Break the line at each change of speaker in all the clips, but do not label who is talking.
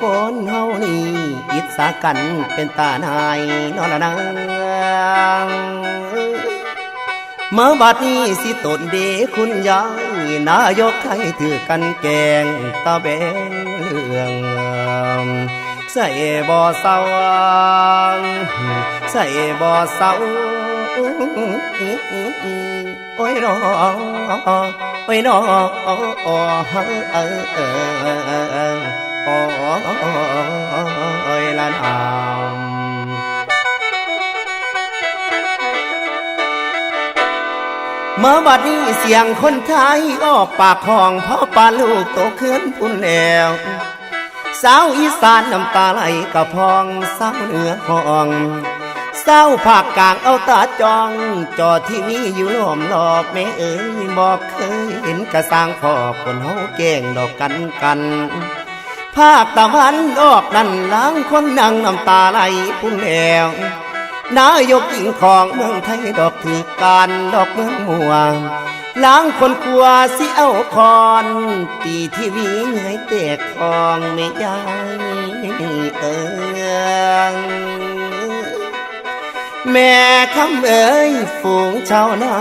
คนเฮานี่อิจฉากันเป็นตาหนายนอนนังเมื่อบัดนี้สิตนเดคุณยายนายกไทยถือกันแกงตาแบงเรื่องใส่บ่อเศร้าใส่บ่อเศร้าโอ้ยน้อโอ้ยน้อโอ้ยละ นามเมื่อบัดนี้เสียงคนไทยออกปากห้องพราะปาลูกโตขึ้นพุ่นแล้วสาวอีสานน้ำตาไหลกระพองสาวเหนือห้องสาวภาคกลางเอาตาจอง จอที่มีอยู่ล้อมรอบแม่เอ๋ยบอกเคยเห็นกระสางพ่อคนเฮาแกล้งดอกกันกัน ภาคตะวันออกนั่นล้างคนนั่งน้ำตาไหลพุ่นแล้วนายกหญิงของเมืองไทยดอกถือการดอกเมืองมัวล้างคนกลัวสิเอาคอนตีทีวีให้แตกทองไม่ยายเอิงแม่คำเอ๋ยฝูงชาวนา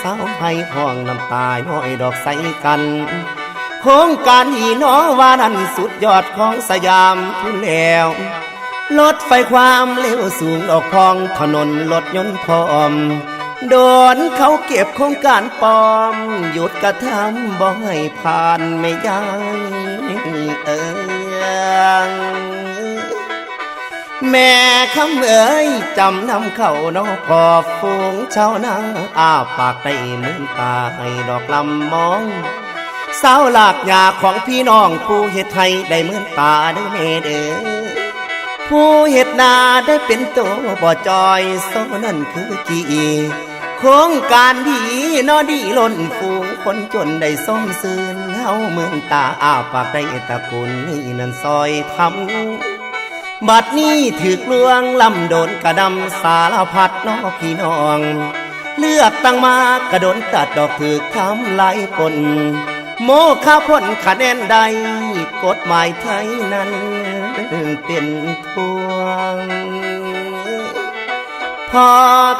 สาวให้ห้องน้ำตาย้อยดอกใสกัน โครงการอีน้อว่านั้นสุดยอดของสยามผู้แล้วรถไฟความเร็วสูงดอกพองถนนรถยนต์พร้อม โดนเขาเก็บโครงการปลอม หยุดกระทำบ่ให้ผ่านไม่ได้เอิงแม่คำเอ๋ยจำนำเขานอกขอบฟูงชาวนาอ้าปากได้มืนตาให้ดอกลำมอง สาวหลากยาของพี่น้องผู้เฮ็ดไทยได้เหมือนตาเด้อแม่เด้อผู้เฮ็ดนาได้เป็นโตบ่จอยโซนั่นคือกีโครงการดีนอดีล้นฟูงคนจนได้ส้มซื่นเฮาเมืองตาอาปากได้ตะกุลนี่นั่นซอยทำบัดนี้ถือลวงลำโดนกระดำสารพัดน้อพี่น้อง เลือกตั้งมากระโดนตัดดอกถือคำลายปน โมฆะพ้นคะแนนใด กฎหมายไทยนั้นเป็นทวง พอ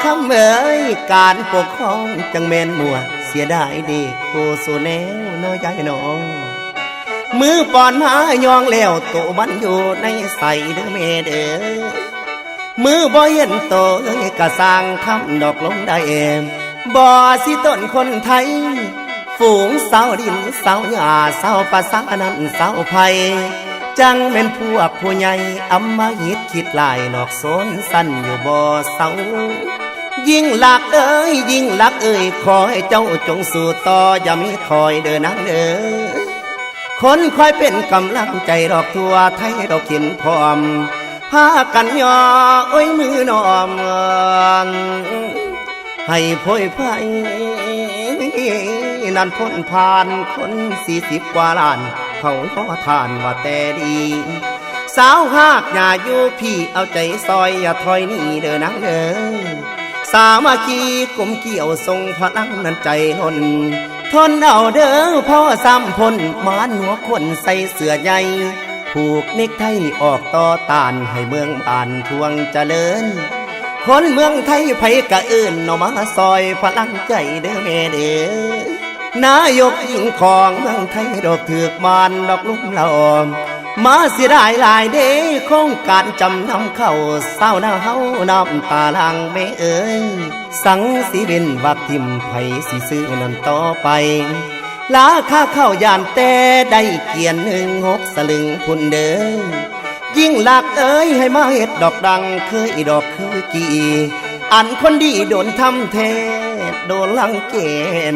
คำเอ่ยการปกครองจังแมนมัว เสียดายเด็กโคสูแนวน้อยใหญ่น้อง มือปอนมายองแล้วโตมันอยู่ในใส่เด้อแม่เด้อมือบ่เห็นโตเอ้ยกะสร้างคำดอกลงได้เองบ่สิต้นคนไทย ฝูงสาวดินสาวหญ้าสาวภาษานันสาวไพจังเป็นพวกผู้ใหญ่อำมาหิตคิดลายนอกโซนสั้นอยู่บ่เศร้ายิ่งหลักเอ้ยยิ่งหลักเอ้ยขอให้เจ้าจงสู่ต่ออย่ามีคอยเดินนางเด้อคนคอยเป็นกำลังใจดอกทั่วไทยดอกขินพร้อมพากันยอโอ้ยมือนอมให้พ่อยไย นั่นพ้นผ่านคนสี่สิบกว่าล้าน เขาขอทานว่าแต่ดี สาวหากอย่าอยู่พี่เอาใจซอยอย่าถอยหนี่เด้อนางเด้อสามัคคีกลมเกี่ยวทรงพลังนั้นใจทนทนเอาเด้อพ่อซ้ำพลมานหัวคนใส่เสื้อใหญ่ผูกเนกไทยออกต่อตานให้เมืองบานทวงเจริญ คนเมืองไทยไผกะเอื่นเนอมาซอยพลังใจเด้อแม่เด้อนายกหญิงของเมืองไทยดอกเถือกมานดอกลุ่มละอม มาเสียดายหลายเด้โครงการจำนำเข้าเศร้าหน้าเฮาน้ำตาลังแม่เอ้ย สังสีเวนวักทิมไผสิซื้อนั่นต่อไปลาค่าเข้ายานแต่ได้เกียนหนึ่งหกสลึงพุ่นเด้อ ยิ่งหลักเอ้ยให้มาเฮ็ดดอกดังเคยดอกคือกี่อันคนดีโดนทำแท้โดนลังเก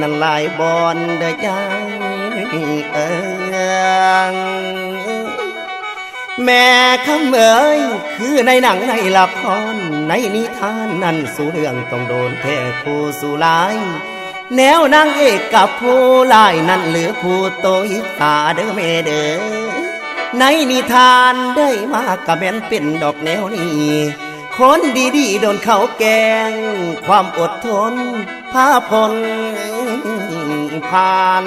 นั่นลายบอนเด้ยายเอิงแม่คำเอ้ยคือในหนังในละครในนิทานนั่นสู่เรื่องต้องโดนแท้ผู้สู่ลายแนวนางเอกกับผู้ลายนั่นเหลือผู้โตอิตาเด้อแม่เด้อ ในนิทานได้มากกะแม่นเป็นดอกแนวนี้คนดีๆโดนเขาแกง ความอดทนพาพลผ่าน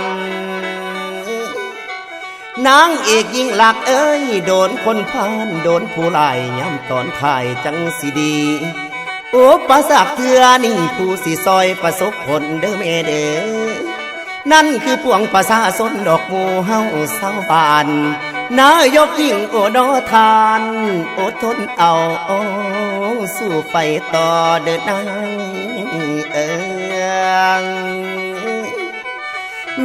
นางเอกยิ่งหลักเอ้ย โดนคนพานโดนผู้ไล่ย้ำตอนถ่ายจังสิดี โอ้ปสักเถื่อนี่ผู้สิซอยประสบผลเด้อแม่เด้อนั่นคือพวงประชาชนดอกมูเฮาเศร้าบาน นายกยิ่งโอดอทาน อดทนเอาโอ้สู้ไฟต่อเดินนางเอิง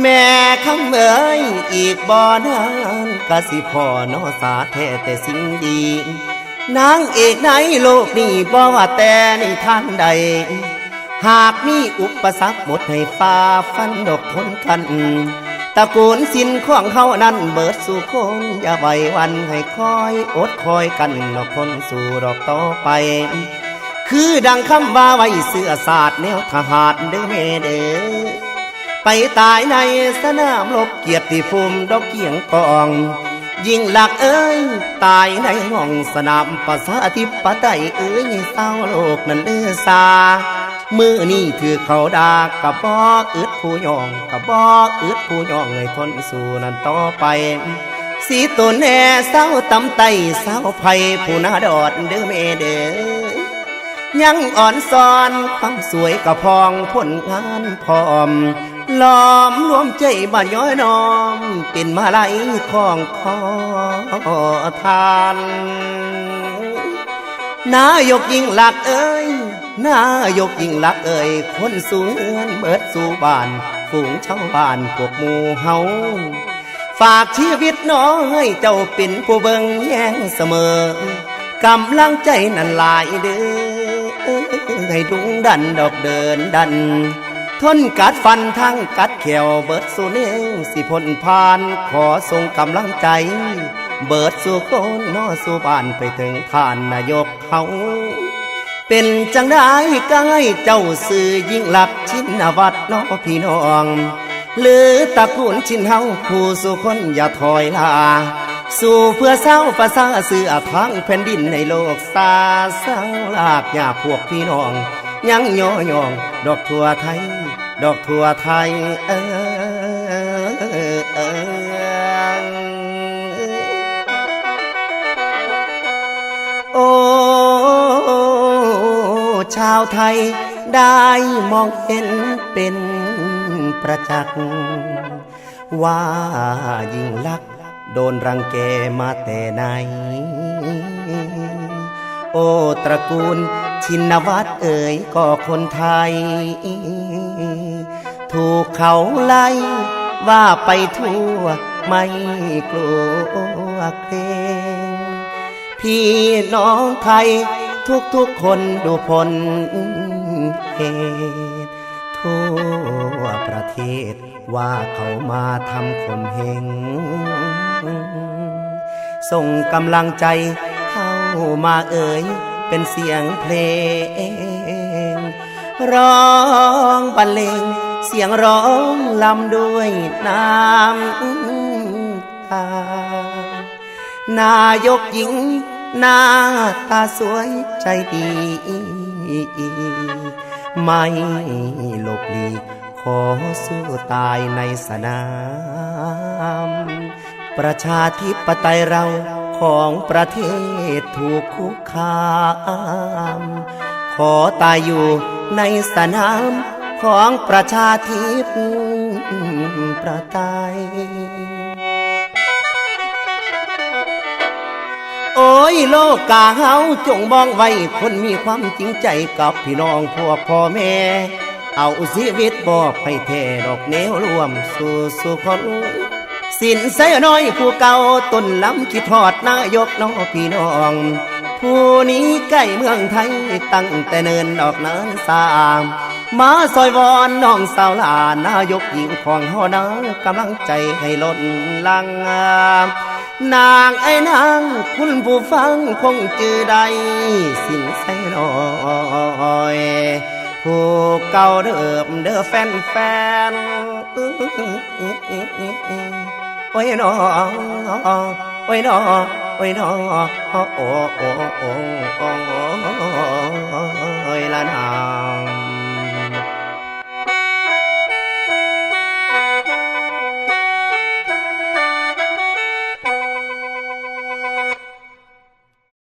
แม่คำเอ๋ยอีกบ่นานกะสิพ่อนอสาแท้แต่สิ่งดี นางเอกในโลกนี้บ่ว่าแต่ในทางใด หากมีอุปสรรคหมดให้ฟ้าฟันดอกทนกัน ตระกูลสินของเขานั้นเบิดสู่คนอย่าไว้วันให้คอยอดคอยกันดอกคนสู่ดอกต่อไป คือดังคำว่าไว้เสื้อศาสตร์แนวทหารเด้อแม่เด้อไปตายในสนามรบเกียรติภูมิดอกเกียงกอง ยิ่งหลักเอ้ย ตายในห้องสนามประชาธิปไตยเอ้ยเศร้าโลกนั้นเออซา มือนี่ถือเขาดากกับบ่อึดผู้ยองกับบ่อึดผู้ยองให้ทนสู่นั้นต่อไป สีตัวแน่เศร้าตำไตเศร้าไผ่ผู้นาดอดเด้อแม่เด้อยังอ่อนซ้อนความสวยกับพองผลงานพร้อมล้อมรวมใจบ้านย้อยน้อม เป็นมาลัยของขอทาน นายกยิ่งหลักเอ้ย นายกยิ่งลักเอ้ยคนสูงเอื้อนเบิดสู่บ้านฝูงชาวบ้านพวกหมู่เฮาฝากชีวิตน้องให้เจ้าเป็นผู้เบิงแย่งเสมอกำลังใจนั้นหลายเด้อให้ดุงดันดอกเดินดัน ทนกัดฟันทั้งกัดเขียวเบิดสู่เนงสิพ้นผ่านขอส่งกำลังใจ เบิดสู่คนนอสู่บ้านไปถึงท่านนายกเขา เป็นจังได้ก็ให้เจ้าสื่อยิ่งหลักชินวัตรน้อพี่น้อง หรือตะกูลชินเฮาผู้สู่คนอย่าถอยลา สู่เพื่อเศร้าภาษาเสือทั้งแผ่นดินในโลกสาเศร้าลากยาพวกพี่น้อง ยังย่อยอง ดอกทั่วไทย ดอกทั่วไทยเออ ชาวไทยได้มองเห็นเป็นประจักษ์ ว่ายิ่งลักษโดนรังแกมาแต่ไหน โอ้ตระกูลชินวัตรเอ่ยก็คนไทย ถูกเขาไล่ ว่าไปทั่วไม่กลัวเกรงพี่น้องไทย ทุกทุกๆคนดูผลเหตุทั่วประเทศว่าเขามาทำข่มเหงส่งกำลังใจเข้ามาเอ่ยเป็นเสียงเพลง ร้องบรรเลงเสียงร้องลำด้วยน้ำตานายกหญิง หน้าตาสวยใจดี ไม่หลบหลีกขอสู้ตายในสนาม ประชาธิปไตยเราของประเทศถูกคุกคาม ขอตายอยู่ในสนามของประชาธิปไตย โอ้ยโลกกาเฮาจงมองไว้ คนมีความจริงใจกับพี่น้องพวกพ่อแม่ เอาชีวิตบอกให้แท่ดอกแนวรวมสู่สุคนสินใสน้อยผู้เก่าต้นลำคิดทอดนายกน้องพี่น้อง ผู้นี้ใกล้เมืองไทยตั้งแต่เนินดอกเนินสามมาซอยวอนน้องสาวหลานายกหญิงของเฮานะกำลังใจให้ล้นลัง นางไอ้นางคุณผู้ฟังคงจือใดสินใส่ลอยผู้เก่าเดิมเด้อแฟนแฟนโอ้ยนอโอ้ยนอโอ้ยนอโอ้โอ้โอ้โอ้โอ้ยละนาง